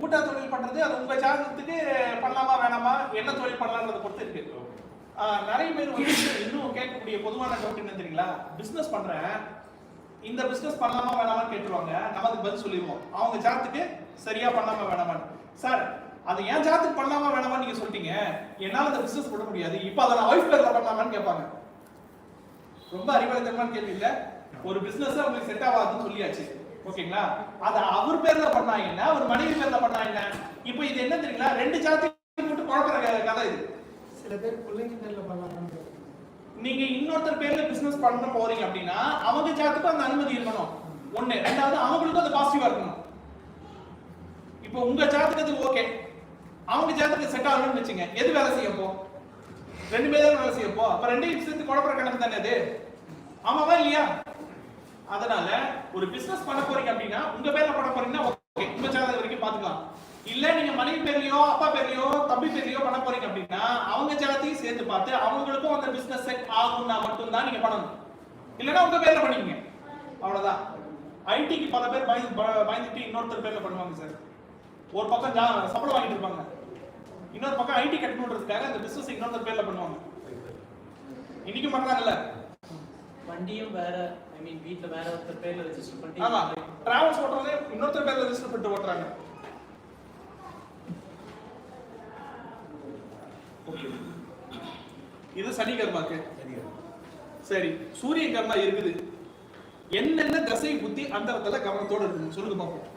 கூட்டா தொழில் பண்றது அது உங்க ஜாதகத்துக்கு பண்ணலாமா வேணாமா? என்ன தொழில் பண்ணலாம்ன்றத பொறுத்து இருக்கு. நிறைய பேர் வந்து இன்னும் கேட்கக்கூடிய பொதுவான டவுட் என்ன தெரியுங்களா? பிசினஸ் பண்றேன். இந்த பிசினஸ் பண்ணலாமா வேணாமான்னு கேட்டுருவாங்க. நம்ம அதுக்கு பதில் சொல்லிடுவோம். அவங்க ஜாத்துக்கு சரியா பண்ணலாமா வேணாமான்னு. சார் அது ஏன் ஜாத்துக்கு பண்ணலாமா வேணாமான்னு நீங்க சொல்லிட்டீங்க. என்னால அந்த பிசினஸ் பண்ண முடியாது. இப்போ அதை நான் ஒய்ஃப் பேர்ல பண்ணலாமான்னு கேட்பாங்க. ரொம்ப அறிவாளித்தனமான கேள்வி இல்ல? ஒரு பிசினஸ் உங்களுக்கு செட் ஆகாதுன்னு சொல்லியாச்சு. ஓகேங்களா? அத அவர் பேர்ல பண்ணா என்ன? அவர் மனைவி பேர்ல பண்ணா என்ன? இப்போ இது என்ன தெரியுங்களா? ரெண்டு ஜாதி போட்டு குழப்பற கதை இது. சில பேர் பிள்ளைங்க பேர்ல பண்ணலாம் நீங்க இன்னொருத்தர் பேர்ல பிசினஸ் பண்ண போறீங்க அப்படின்னா அவங்க ஜாத்துக்கும் அந்த அனுமதி இருக்கணும். ஒண்ணு. ரெண்டாவது அவங்களுக்கும் அது பாசிட்டிவா இருக்கணும். இப்போ உங்க ஜாதகத்துக்கு ஓகே அவங்க ஜாதகத்துக்கு செட் ஆகணும்னு வச்சுங்க. எது வேலை செய்ய போ ரெண்டு பேரும் தான் வேலை செய்ய போ அப்ப ரெண்டையும் சேர்த்து குழப்பற கணக்கு தானே அது? ஆமாவா இல்லையா? அதனால ஒரு பிசினஸ் பண்ண போறீங்க அப்படின்னா உங்க பேர்ல பண்ண போறீங்கன்னா ஓகே உங்க ஜாதகம் வரைக்கும் பாத்துக்கலாம் இல்ல நீங்க மனைவி பேர்லயோ அப்பா பேர்லயோ தம்பி பேர்லயோ பண்ண போறீங்க அப்படின்னா அவங்க ஜாதகத்தையும் சேர்த்து பார்த்து அவங்களுக்கும் அந்த பிசினஸ் செட் ஆகும்னா மட்டும்தான் நீங்க பண்ணணும். இல்லைன்னா உங்க பேர்ல பண்ணிக்கங்க அவ்வளவுதான். ஐடிக்கு பல பேர் பயந்து ப- பயந்துட்டு இன்னொருத்தர் பேர்ல பண்ணுவாங்க சார். ஒரு பக்கம் ஜா- சம்பளம் வாங்கிட்டு இருப்பாங்க. இன்னொரு பக்கம் ஐடி கட்டணுன்றதுக்காக அந்த பிசினஸ் இன்னொருத்தர் பேர்ல பண்ணுவாங்க. இன்னைக்கும் பண்றாங்கல்ல? வண்டியும் வேற. ஐ மீன் வீட்ல வேற ஒருத்தர் பேர்ல ரெஜிஸ்டர் ஆமா. பண்ணி டிராவல்ஸ் ஓட்டுறவங்க இன்னொருத்தர் பேர்ல ரெஜிஸ்டர் பண்ணிட்டு ஓட்டுறாங்க. Okay. இது சனி கர்மாக்கு சரி. சூரிய கர்மா இருக்குது. என்னென்ன தசை புத்தி அந்தரத்துல கவனத்தோட இருக்கணும் சொல்லுங்க பாப்போம்.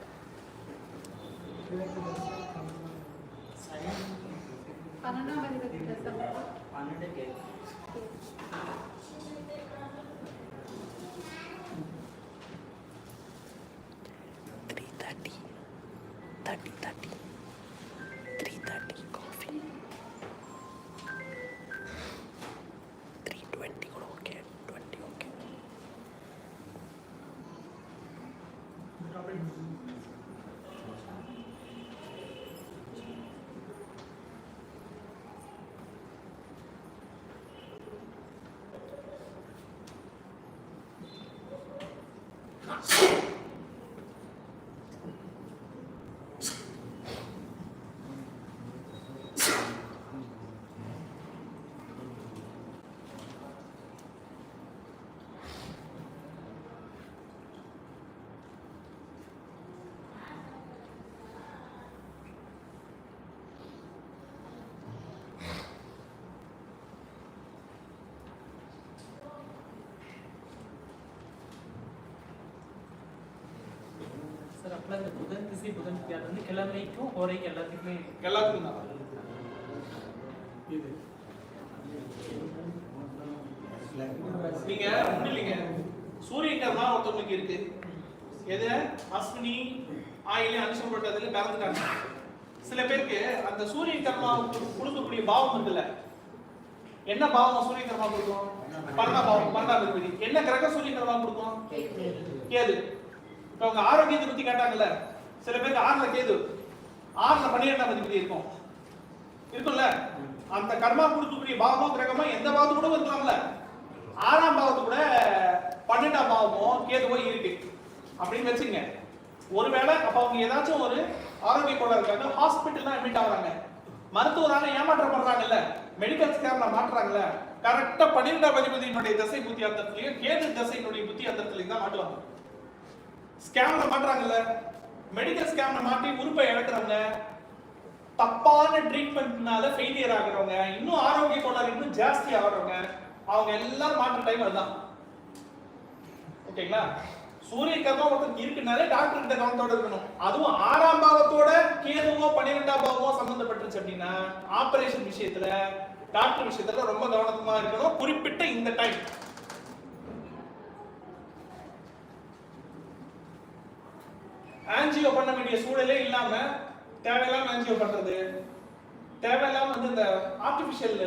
பன்னெண்டாம் அப்பல இந்த புதன் திசை புதன் திசை அது வந்து கிழமைக்கும் ஓரைக்கு எல்லாத்துக்குமே எல்லாத்துக்கும் தான். இது. நீங்க ஒண்ணு இல்லைங்க சூரிய கர்மா ஒருத்தவங்களுக்கு இருக்கு. எது? அஸ்வினி ஆயிலே அனுஷம் போட்டதுல பிறந்துட்டாங்க சில பேருக்கு அந்த சூரிய கர்மா கொடுக்கக்கூடிய பாவம் இருக்குல்ல. என்ன பாவம் சூரிய கர்மா கொடுக்கும்? பன்னெண்டாம் பாவம் பன்னெண்டாம் அதிபதி என்ன கிரக சூரிய கர்மா கொடுக்கும்? கேது. இப்போ அவங்க ஆரோக்கியத்தை பத்தி கேட்டாங்கல்ல. சில பேருக்கு ஆறுல கேது. ஆறுல பன்னிரெண்டாம் அதிபதி இருக்கும். இருக்கும்ல? அந்த கர்மா கொடுக்கக்கூடிய பாவமோ கிரகமோ எந்த பாவத்து கூட இருக்கலாம்ல. ஆறாம் பாவத்து கூட பன்னெண்டாம் பாவமோ கேதுவோ இருக்கு. அப்படின்னு வச்சுங்க ஒருவேளை அப்ப அவங்க ஏதாச்சும் ஒரு ஆரோக்கிய கோளாறு இருக்காங்க ஹாஸ்பிட்டல் தான் அட்மிட் ஆகுறாங்க. மருத்துவராக ஏமாற்றப்படுறாங்கல்ல. மெடிக்கல் ஸ்கேம்ல மாட்டுறாங்கல்ல. கரெக்டா பன்னிரெண்டாம் அதிபதியினுடைய தசை புத்தி அந்தத்திலையும் கேது தசையினுடைய புத்தி அந்தத்திலையும் தான் மாட்டுவாங்க. ஸ்கேம்ல மாட்டுறாங்கல்ல? மெடிக்கல் ஸ்கேம்ல மாட்டி உறுப்பை இழக்கிறவங்க தப்பான ட்ரீட்மெண்ட்னால ஃபெயிலியர் ஆகுறவங்க இன்னும் ஆரோக்கிய கோளாறு இன்னும் ஜாஸ்தி ஆகுறவங்க அவங்க எல்லாம் மாற்ற டைம் அதுதான். ஓகேங்களா? சூரிய கர்மா ஒருத்தருக்கு இருக்குனாலே டாக்டர் கிட்ட கவனத்தோட இருக்கணும். அதுவும் ஆறாம் பாவத்தோட கேதுவோ பன்னிரெண்டாம் பாவமோ சம்பந்தப்பட்டுருச்சு அப்படின்னா ஆபரேஷன் விஷயத்துல டாக்டர் விஷயத்துல ரொம்ப கவனமா இருக்கணும். குறிப்பிட்ட இந்த டைம் ஆன்ஜியோ பண்ண வேண்டிய சூழலே இல்லாம தேவையில்லாம ஆன்ஜியோ பண்றது. தேவையில்லாம வந்து இந்த ஆர்டிபிஷியல்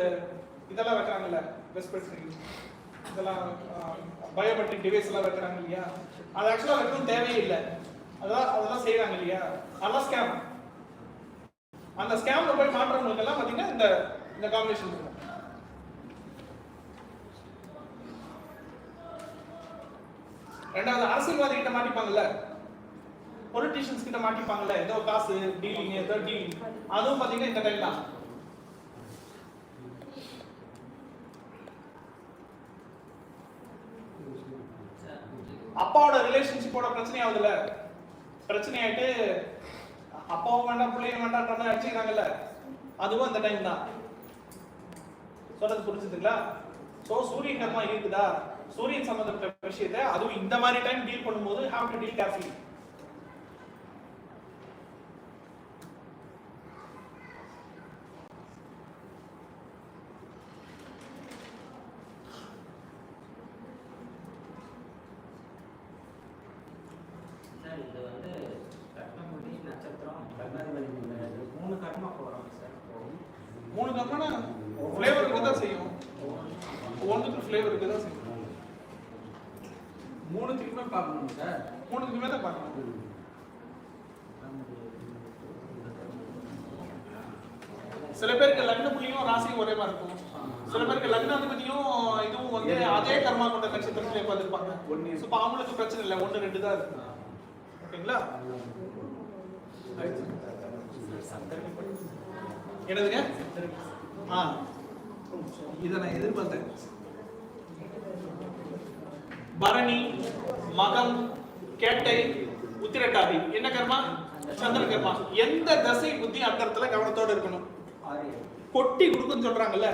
இதெல்லாம் வைக்கிறாங்கல்ல ரெஸ்பிரேட்டரி இதெல்லாம் பயோமெட்ரிக் டிவைஸ் எல்லாம் வைக்கிறாங்க இல்லையா? அது ஆக்சுவலா வைக்கணும் தேவையே இல்லை. அதெல்லாம் அதெல்லாம் செய்யறாங்க இல்லையா? அதெல்லாம் ஸ்கேம் அந்த ஸ்கேம்ல போய் மாற்றவங்களுக்கு எல்லாம் பாத்தீங்கன்னா இந்த இந்த காம்பினேஷன் இருக்கும் ரெண்டாவது அரசியல்வாதி கிட்ட மாட்டிப்பாங்கல்ல? பொலிட்டிஷியன்ஸ் கிட்ட மாட்டிப்பாங்கல்ல ஏதோ காசு டீலிங் ஏதோ டீலிங் அதுவும் பாத்தீங்கன்னா இந்த டைம் தான். அப்பாவோட ரிலேஷன்ஷிப்போட பிரச்சனை ஆகுதுல்ல. பிரச்சனை ஆயிட்டு அப்பாவும் வேண்டாம் பிள்ளையும் வேண்டாம் மாதிரி அடிச்சுக்கிறாங்கல்ல. அதுவும் அந்த டைம் தான். சொல்றது புரிஞ்சுதுங்களா? சோ சூரியன் கர்மா இருக்குதா? சூரியன் சம்பந்தப்பட்ட விஷயத்தை அதுவும் இந்த மாதிரி டைம் டீல் பண்ணும்போது have to deal carefully sir இது வந்து கர்மகுடி நட்சத்திரம் கர்மாதிபதி இது மூணு கர்மா போகிறோம் சார் மூணு கர்மானா ஃப்ளேவர் இருக்க தான் செய்யும்? ஒன்றுக்கு ஃப்ளேவர் இருக்க தான் செய்யும் மூணுத்துக்குமே பார்க்கணும் சார்? மூணுக்குமே தான் பார்க்கணும். சில பேருக்கு லக்ன புள்ளியும் ராசியும் ஒரே மாதிரி இருக்கும். சில பேருக்கு லக்னாதிபதியும் இதுவும் வந்து அதே கர்மா கொண்ட நட்சத்திரத்துல உட்காந்துருப்பாங்க ஒண்ணு. ஸோ இப்போ அவங்களுக்கு பிரச்சனை இல்லை. ஒன்று ரெண்டு தான் இருக்கு. ஓகேங்களா? என்னதுங்க? ஆ. இதை நான் எதிர்பார்த்தேன். பரணி மகம் கேட்டை உத்திரட்டாதி என்ன கர்மா? சந்திர கர்மா. எந்த தசை புத்தி அந்தரத்துல கவனத்தோட இருக்கணும்? கொட்டி கொடுக்குன்னு சொல்றாங்கல்ல.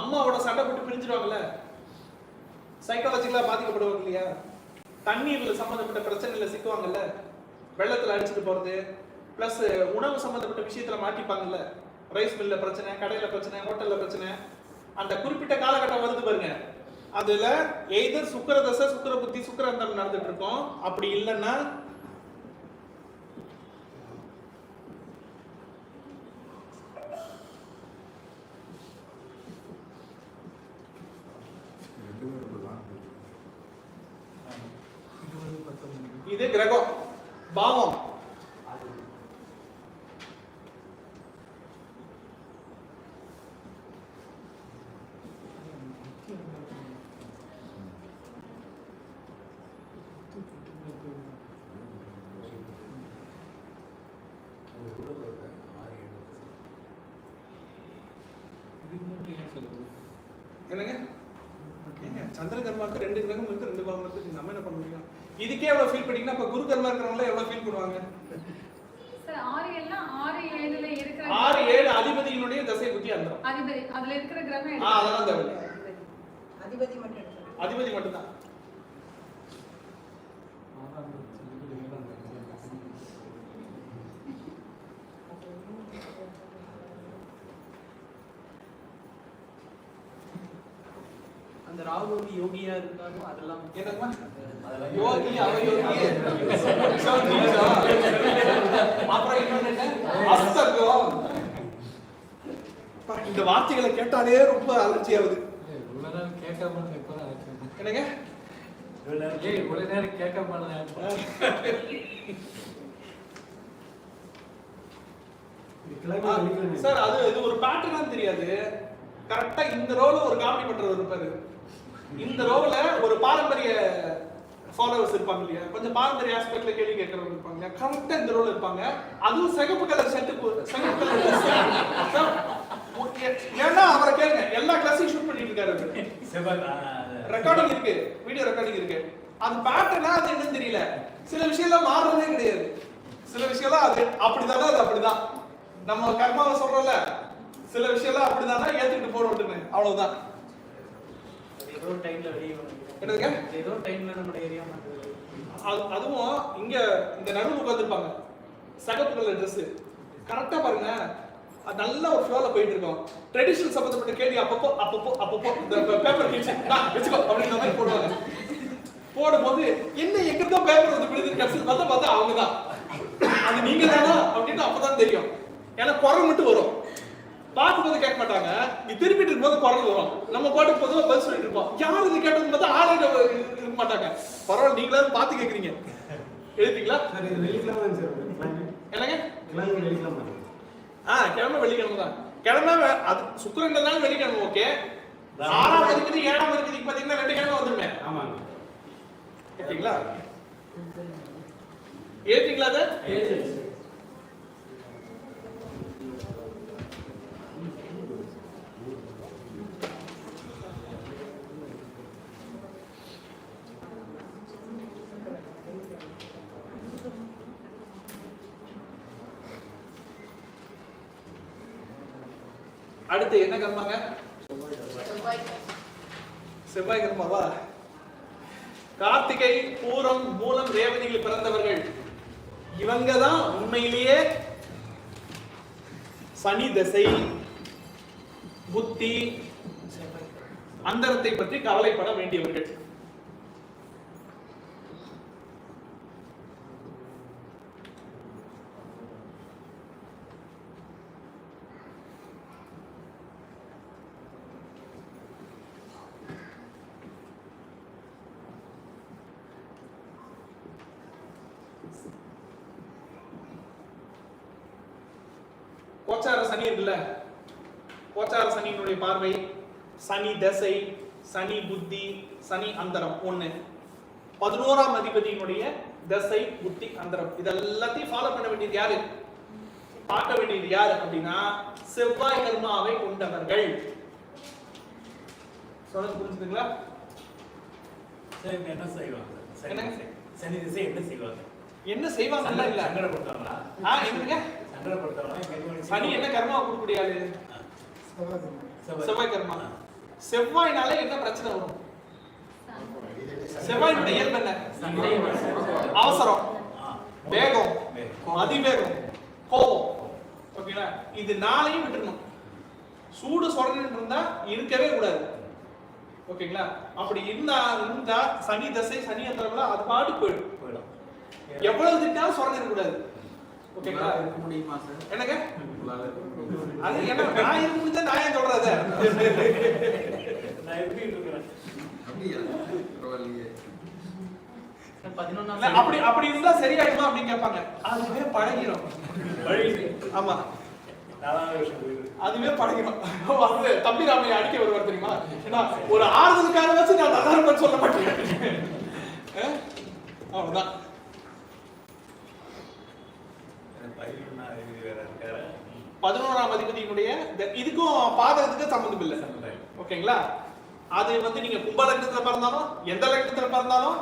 அம்மாவோட சண்டை போட்டு பிரிஞ்சிருவாங்கல்ல சைக்காலஜிக்கலா பாதிக்கப்படுவாங்க இல்லையா? தண்ணீர்ல சம்பந்தப்பட்ட பிரச்சனையில் சிக்குவாங்கல்ல? வெள்ளத்துல அடிச்சுட்டு போறது பிளஸ் உணவு சம்பந்தப்பட்ட விஷயத்துல மாட்டிப்பாங்கல்ல? ரைஸ் மில்ல பிரச்சனை கடையில பிரச்சனை ஹோட்டல்ல பிரச்சனை அந்த குறிப்பிட்ட காலகட்டம் வருது பாருங்க. அதுல எய்தர் சுக்கர தசை சுக்கர புத்தி சுக்கரந்தரம் நடந்துட்டு இருக்கோம். அப்படி இல்லைன்னா இது கிரகம் பாவம் என்னங்க ஏங்க, சந்திர கர்மாக்கு ரெண்டு கிரகம் இருக்கு ரெண்டு பாவம் இருக்கு நம்ம என்ன பண்ண முடியும் இதுக்கே எவ்வளவு ஃபீல் பண்ணீங்கன்னா இப்ப குரு கர்மா இருக்கிறவங்க எவ்வளவு ஃபீல் பண்ணுவாங்க சார் ஆறு எல்லாம் ஆறு ஏழுல இருக்கிற ஆறு ஏழு அதிபதியினுடைய தசை புத்தி அந்தரம் அதிபதி அதுல இருக்கிற கிரகம் ஆ அதெல்லாம் தேவை அதிபதி மட்டும். அதிபதி மட்டும்தான் அந்த ராகு வந்து யோகியா இருந்தாலும் அதெல்லாம் என்னம்மா அதெல்லாம் யோகி அவயோகி. அப்புறம் இன்னொன்னு என்ன? அஸ்தகம். இந்த வார்த்தைகளை கேட்டாலே ரொம்ப அலர்ஜி ஆகுது. என்னங்க? சார் அது இது ஒரு பேட்டர்னா தெரியாது. கரெக்டா இந்த ரோல ஒரு காமெடி பண்றவர் இருப்பாரு. இந்த ரோல ஒரு பாரம்பரிய ஃபாலோவர்ஸ் இருப்பாங்க இல்லையா? கொஞ்சம் பாரம்பரிய ஆஸ்பெக்ட்ல கேள்வி கேட்கறவங்க இருப்பாங்க இல்லையா? கரெக்டா இந்த ரோல இருப்பாங்க. அதுவும் சிகப்பு கலர் ஷர்ட் சிகப்பு கலர் ஏன்னா அவரை கேளுங்க. எல்லா கிளாஸையும் ஷூட் பண்ணிட்டு இருக்காரு. ரெக்கார்டிங் இருக்கு. வீடியோ ரெக்கார்டிங் இருக்கு. அது பேட்டர்னா அது என்னன்னு தெரியல. சில விஷயம்லாம் மாறுறதே கிடையாது. சில விஷயம்லாம் அது அப்படிதானா அது அப்படிதான். நம்ம கர்மாவை சொல்றோம்ல சில விஷயம்லாம் அப்படிதானா ஏத்துக்கிட்டு போறோம்னு அவ்வளவுதான். ஏதோ டைம்ல வெளியே என்னதுங்க? ஏதோ டைம்ல நம்ம ஏரியா அது அதுவும் இங்க இந்த நடுவு உட்காந்துருப்பாங்க கலர் ட்ரெஸ் கரெக்டா பாருங்க. நல்ல ஒரு ஃப்ளோல போயிட்டு இருக்கோம். ட்ரெடிஷனல் சம்பந்தப்பட்ட கேள்வி அப்பப்போ அப்பப்போ அப்பப்போ இந்த பேப்பர் கிழிச்சு "நான் வச்சுக்கோ அப்படின்ற மாதிரி போடுவாங்க. போடும்போது என்ன எங்க தான் பேப்பர் வந்து விழுது கடைசியில் பார்த்தா பார்த்தா அவங்க தான் அது நீங்க தானா அப்படின்னு அப்பதான் தெரியும். ஏன்னா குரல் மட்டும் வரும். பார்க்கும்போது கேட்க மாட்டாங்க. நீ திருப்பிட்டு இருக்கும்போது குரல் வரும். நம்ம பாட்டு பொதுவாக பதில் சொல்லிட்டு இருப்போம். யார் இது கேட்டது பார்த்தா ஆளே இருக்க மாட்டாங்க. பரவாயில்ல நீங்களாவது பார்த்து கேட்குறீங்க எழுதிங்களா கிழமை என்னங்க? ஆ கிழமை வெள்ளிக்கிழமை தான் கிழமை அது சுக்கிரன்றதால வெள்ளிக்கிழமை ஓகே ஆறாம் இருக்குது ஏழாம் இருக்குது பாத்தீங்கன்னா ரெண்டு கிழமை வந்துருமே. ஆமாங்க. ஓகேங்களா ஏத்தீங்களா அதை? அடுத்து என்ன கர்மாங்க செவ்வாய் கர்மாவா கார்த்திகை பூரம் மூலம் ரேவதியில் பிறந்தவர்கள். இவங்க தான் உண்மையிலேயே சனி தசை புத்தி அந்தரத்தை பற்றி கவலைப்பட வேண்டியவர்கள். கோச்சார சனி இருக்குல்ல? கோச்சார சனியினுடைய பார்வை சனி தசை சனி புத்தி சனி அந்தரம் ஒண்ணு. பதினோராம் அதிபதியினுடைய தசை புத்தி அந்தரம். இதெல்லாத்தையும் ஃபாலோ பண்ண வேண்டியது யாரு? பார்க்க வேண்டியது யாரு அப்படின்னா செவ்வாய் கர்மாவை கொண்டவர்கள். சொன்னது புரிஞ்சுதுங்களா? சரி, என்ன செய்வாங்க. சனி திசை என்ன செய்வாங்க? என்ன செய்வாங்கல்ல இல்ல? சங்கடப்படுத்தாங்களா ஆ என்னங்க சங்கடப்படுத்தாங்களா சனி என்ன கர்மா கொடுக்கக்கூடிய ஆளு? செவ்வாய். கர்மா. செவ்வாய்னால என்ன பிரச்சனை வரும்? செவ்வாயினுடைய இயல்பு என்ன? அவசரம். வேகம். வேகம். அதிவேகம். கோபம். ஓகேங்களா? இது நாளையும் விட்டுறணும். சூடு சொரணன்னு இருந்தா இருக்கவே கூடாது. ஓகேங்களா? அப்படி இருந்தா இருந்தா சனி தசை சனி அந்தரம்ல அது பாட்டு போயிடும். எவ்வளவு திட்டாலும் சொரண கூடாது ஓகேங்களா இருக்க முடியுமா சார் என்னங்க? உங்களால இருக்க முடியுமா? அது என்ன நான் இருக்க முடிஞ்சா நான் ஏன் சொல்றது நான் எப்படி இருக்கிறேன் அப்படியா? பரவாயில்லையே. பதினொன்னாம் இல்ல, அப்படி அப்படி இருந்தா சரியாயிடுமா அப்படின்னு கேட்பாங்க. அதுவே பழகிரும். வழி ஆமா. அதுவே பழகிடும் வந்து தம்பி ராமையை அடிக்க வருவார் தெரியுமா? ஏன்னா ஒரு ஆறுதலுக்காக வச்சு நான் நல்லா இருப்பேன்னு சொல்ல மாட்டேன்? அவ்வளவுதான் பதினொன்றாம் தேதி வேற இருக்காரு பதினோராம் அதிபதியினுடைய இதுக்கும் பாதகத்துக்கு சம்மந்தம் இல்லை. ஓகேங்களா? அது வந்து நீங்க கும்ப லக்னத்துல பிறந்தாலும் எந்த லக்னத்துல பிறந்தாலும்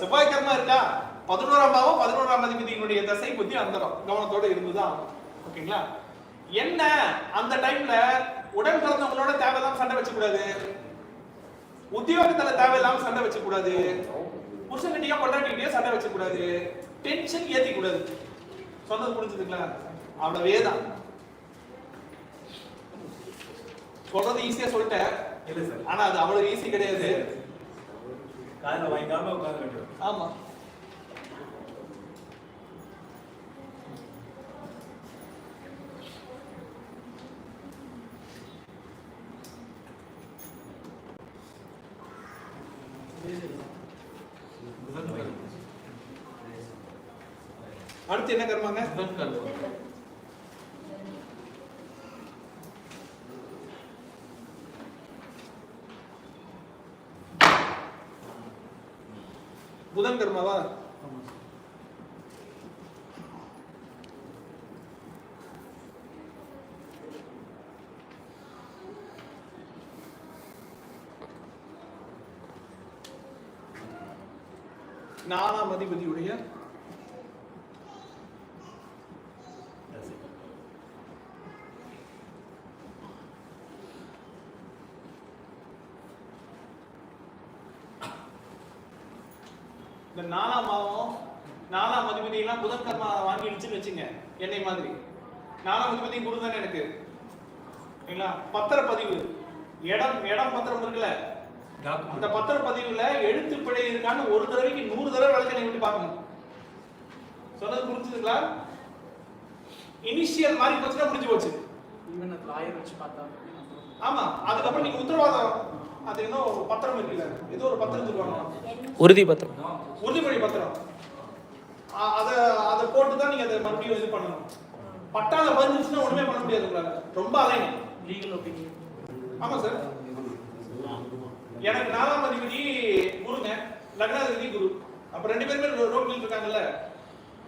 செவ்வாய் கர்மா இருக்கா? பதினோராம் பாவம் பதினோராம் அதிபதியினுடைய தசை புத்தி அந்தரம். கவனத்தோட இருந்துதான் ஓகேங்களா? என்ன அந்த டைம்ல உடன் பிறந்தவங்களோட தேவையில்லாம சண்டை வச்சக்கூடாது. உத்தியோகத்துல தேவையில்லாம சண்டை வச்சக்கூடாது. புருஷன்கிட்டயும் பொண்டாட்டிகிட்டயும் சண்டை வச்சக்கூடாது. டென்ஷன் ஏத்தி கூடாது சொன்னது புரிஞ்சுதுங்களா? அவ்வளவே தான் சொல்றது ஈஸியா சொல்லிட்டேன். இல்ல சார். ஆனா அது அவ்வளவு ஈஸி கிடையாது. காதுல வாங்கிக்காம உட்காந்து வேண்டியது ஆமா. அடுத்து என்ன கர்மாங்க. புதன் கர்மாவா? நாலாம் அதிபதி இந்த நாலாம் மாதம் நாலாம் அதிபதி எல்லாம் புதன் கர்மா வாங்கிடுச்சுன்னு வச்சுங்க என்னை மாதிரி. நாலாம் அதிபதி குரு தானே எனக்கு. சரிங்களா பத்திரப்பதிவு. இடம் இடம் பத்திரம் இருக்குல்ல? அந்த பத்திரப்பதிவுல எழுத்து பிழை இருக்கான்னு ஒரு தடவைக்கு நூறு தடவை வழக்கை விட்டு பார்க்கணும். சொன்னது புரிஞ்சுதுங்களா? இனிஷியல் மாதிரி போச்சுன்னா முடிஞ்சு போச்சு. ஆமா அதுக்கப்புறம் நீங்க உத்தரவாதம். அது ஒரு பத்திரம் இருக்குல்ல. ஏதோ ஒரு பத்திரம் சொல்லுவாங்க உறுதி பத்திரம். உறுதிமொழி பத்திரம். அத அதை போட்டு தான் நீங்க அதை மறுபடியும் இது பண்ணணும். பட்டால பதிஞ்சிச்சுன்னா ஒண்ணுமே பண்ண முடியாது உங்களால. ரொம்ப அலையும் லீகல் ஒப்பீனியன் ஆமா சார் எனக்கு நாலாம் அதிபதி குருங்க. லக்னாதிபதி குரு. அப்ப ரெண்டு பேருமே ரோட்ல இருக்காங்கல்ல.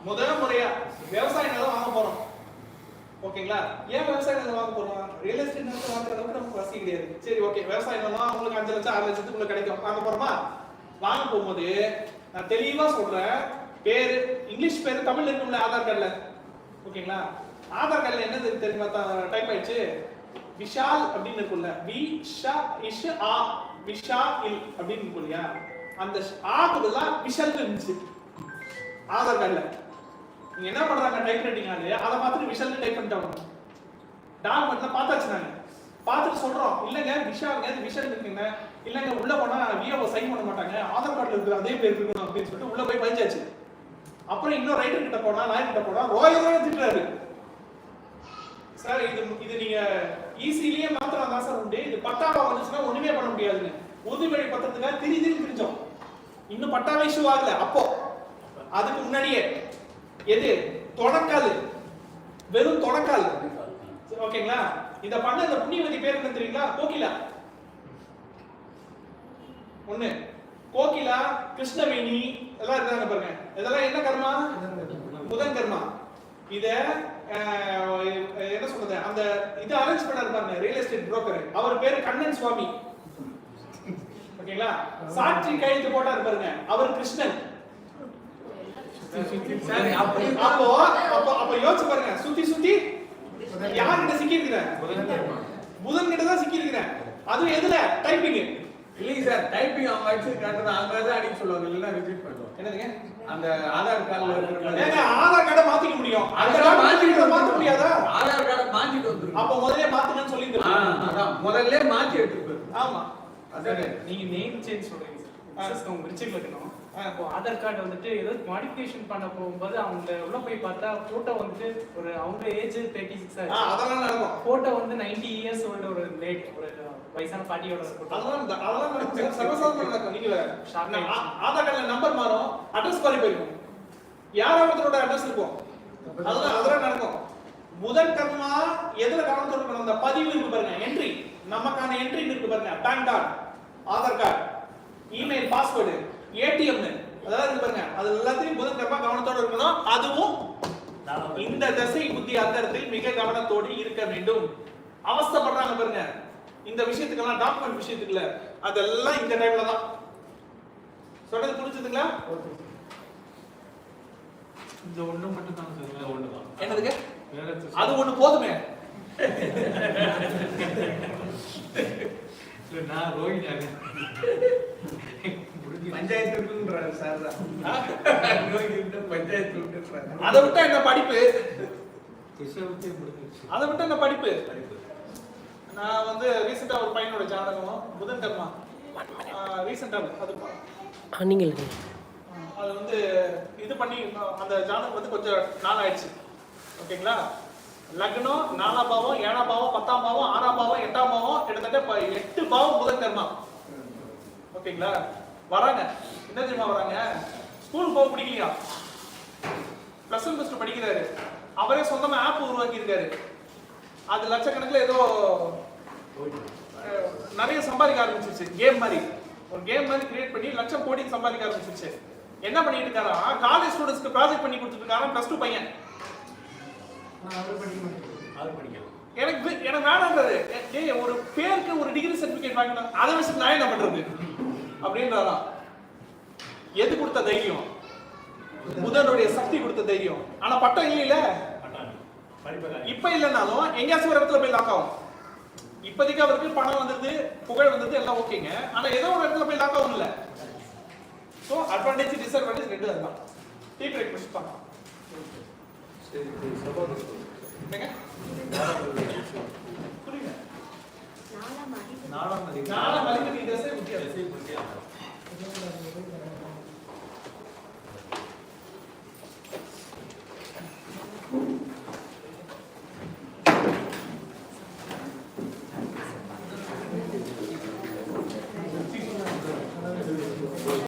முதல் முறையா விவசாய நிலம் வாங்க போறோம். ஓகேங்களா? ஏன் விவசாயம் நிலம் வாங்க போறோம்? ரியல் எஸ்டேட் நிலத்தை வாங்குற அளவுக்கு நமக்கு வசதி கிடையாது. சரி ஓகே. விவசாயம் நிலம் உங்களுக்கு அஞ்சு லட்சம் ஆறு லட்சத்துக்குள்ள கிடைக்கும். வாங்க போறோமா? வாங்க போகும்போது நான் தெளிவா சொல்றேன். பேரு இங்கிலீஷ் பேரு தமிழ் இருக்கும்ல ஆதார் கார்டுல ஓகேங்களா? ஆதார் கார்டுல என்ன தெரியுமா? தெரியுமா டைப் ஆயிடுச்சு. விஷால் அப்படின்னு இருக்கும்ல. வி ஷா இஷ் ஆ விஷா இல் அப்படின்னு இருக்கும் இல்லையா? அந்த ஷ்- ஆக்கு விஷல் இருந்துச்சு. ஆதார் கார்டுல நீங்க என்ன பண்றாங்க? டைப் ரைட்டிங் ஆளு. அதை பார்த்துட்டு விஷல்னு டைப் பண்ணிட்டாங்க. டாக்குமெண்ட்ல பார்த்தாச்சு நாங்க பார்த்துட்டு சொல்றோம் இல்லைங்க விஷா இது விஷல் இருக்குங்க. இல்லைங்க உள்ள போனா விஓ சைன் பண்ண மாட்டாங்க. ஆதார் கார்டுல இருக்கிற அதே பேர் இருக்கணும் அப்படின்னு சொல்லிட்டு உள்ள போய் பதிஞ்சாச்சு அப்புறம் இன்னும் ரைட்டர் கிட்ட போனா லாயர் கிட்ட போனா ரோயல் தான் திட்டுறாரு. சார் இது இது நீங்க ஈஸிலேயே மாத்திரம் தான் சார் உண்டு. இது பட்டாவா வந்துச்சுன்னா ஒண்ணுமே பண்ண முடியாதுங்க. உறுதிமொழி பத்திரத்துக்காக திரி திரி பிரிஞ்சோம். இன்னும் பட்டாவை இஷ்யூ ஆகல. அப்போ அதுக்கு முன்னாடியே எது? தொடக்கால். வெறும் தொடக்கால். ஓகேங்களா? இத பண்ண இந்த புண்ணியவதி பேர் என்ன தெரியுங்களா? கோகிலா. ஒண்ணு. கோகிலா கிருஷ்ணவேணி எல்லாம் இருக்காங்க பாருங்க. இதெல்லாம் என்ன கர்மா? புதன் கர்மா இத என்ன சொல்றது? அந்த இது அரேஞ்ச் பண்ணாரு பாருங்க ரியல் எஸ்டேட் புரோக்கர் அவர் பேரு கண்ணன் சுவாமி. ஓகேங்களா? சாட்சி கையெழுத்து போட்டாரு பாருங்க. அவர் கிருஷ்ணன். சரி அப்படி அப்போ அப்போ அப்போ யோசிச்சு பாருங்க. சுத்தி சுத்தி. யார்கிட்ட சிக்கி இருக்கிறேன் புதன் கிட்ட தான் சிக்கி இருக்கிறேன் அதுவும் எதுல? டைப்பிங் இல்லைங்க சார் டைப்பிங் அவங்க அடிச்சு காட்டுறது அவங்க தான் அடிக்க சொல்லுவாங்க. இல்லைன்னா ரிப்பீட் பண்ணுவோம். என்னதுங்க? அந்த ஆதார் கார்டுல இருக்கிற ஆதார் கார்டை மாத்திக்க முடியும். அந்த அதெல்லாம் மாத்திக்க மாத்த முடியாதா? ஆதார் கார்டை மாத்திட்டு வந்துருக்கோம் அப்போ முதல்ல மாத்துங்கன்னு ஆ, சொல்லிட்டு அதான். முதல்ல மாத்தி எடுத்துருக்கு ஆமா. அதானே நீங்க நேம் சேஞ்ச் சொல்றீங்க. சார். உங்க ரிச்சில் இருக்கணும். ஆ. இப்போ ஆதார் கார்டு வந்துட்டு ஏதோ மாடிஃபிகேஷன் பண்ண போகும்போது அவங்க உள்ள போய் பார்த்தா போட்டோ வந்துட்டு ஒரு அவங்க ஏஜ் தேர்ட்டி சிக்ஸ் அதெல்லாம் நடக்கும். போட்டோ வந்து நைன்டி இயர்ஸ் ஓல்டு ஒரு லேட் ஒரு வயசான பாட்டியோட. அதெல்லாம் அதெல்லாம் நடக்கும். சார். சர்வசாதாரணமா நடக்கும். ஆதார் கார்டுல நம்பர் மாறும் அட்ரஸ் மாறி போயிருக்கும் யாரோ ஒருத்தரோட அட்ரஸ் இருக்கும். அதெல்லாம் அதெல்லாம் நடக்கும். முதல் கர்மா எதுல கவனத்தோட அந்த பதிவு இருக்கு பாருங்க. என்ட்ரி நமக்கான என்ட்ரி இருக்கு பாருங்க. PAN card Aadhaar card email password ATM அதெல்லாம் இருக்கு பாருங்க அது எல்லாத்தையும் முதல் கர்மா கவனத்தோட இருக்கணும். அதுவும் இந்த தசை புத்தி அந்தரத்தில் மிக கவனத்தோடு இருக்க வேண்டும். அவஸ்தைப்படுறாங்க பாருங்க. இந்த விஷயத்துக்கெல்லாம் டாக்குமெண்ட் விஷயத்துக்குல அதெல்லாம் இந்த டைம்ல தான். சொல்றது புரிஞ்சுதுங்களா? இந்த ஒண்ணு மட்டும் தான் சார். ஒண்ணு தான். என்னதுக்கு? அது ஒண்ணு போதுமே. நான் ரோஹிணி சார் தான் பஞ்சாயத்து அதை விட்டா என்ன படிப்பு? அதை விட்டா என்ன படிப்பு? நான் வந்து ரீசெண்டா ஒரு பையனோட ஜாதகம் புதன் கர்மா. ரீசெண்டா அது ஆ நீங்கள். அது வந்து இது பண்ணி அந்த ஜாதகம் வந்து கொஞ்சம் நாள் ஆயிடுச்சு ஓகேங்களா? லக்னம் நாலாம் பாவம் ஏழாம் பாவம் பத்தாம் பாவம் ஆறாம் பாவம் எட்டாம் பாவம் கிட்டத்தட்ட எட்டு பாவம் புதன் கர்மா. ஓகேங்களா? வராங்க. என்ன தெரியுமா வராங்க? ஸ்கூல் போக பிடிக்கலையா? பிளஸ் ஒன் பிளஸ் டூ படிக்கிறாரு. அவரே சொந்தமா ஆப் உருவாக்கி இருக்காரு அது லட்சக்கணக்கில் ஏதோ நிறைய சம்பாதிக்க ஆரம்பிச்சிருச்சு. கேம் மாதிரி. ஒரு கேம் மாதிரி கிரியேட் பண்ணி லட்சம் கோடி சம்பாதிக்க ஆரம்பிச்சிருச்சு. என்ன பண்ணிட்டு இருக்காரா? காலேஜ் ஸ்டூடெண்ட்ஸ்க்கு ப்ராஜெக்ட் பண்ணி கொடுத்துட்டு இருக்காரா பிளஸ் டூ பையன் எனக்கு எனக்கு வேணான்றாரு ஏய் ஒரு பேருக்கு ஒரு டிகிரி சர்டிபிகேட் வாங்கினா அதை வச்சு நான் என்ன பண்றது? அப்படின்றாராம். எது கொடுத்த தைரியம்? புதனுடைய சக்தி கொடுத்த தைரியம். ஆனா பட்டம் இல்லையில? இப்ப இல்லைனாலும் எங்கேயாச்சும் ஒரு இடத்துல போய் லாக் ஆகும். இப்போதைக்கு அவருக்கு பணம் வந்தது புகழ் வந்தது எல்லாம் ஓகேங்க ஆனா ஏதோ ஒரு இடத்துல போய் லாக் ஆகும் இல்ல. ஸோ அட்வான்டேஜ் டிஸ்அட்வான்டேஜ் ரெண்டு அதுதான். டீ பிரேக் முடிச்சு பார்க்கலாம் என்னங்க? புரியல நாலாம் அதிகம் நாலாம் அதிபதி திசை அது. திசை ஆகும்.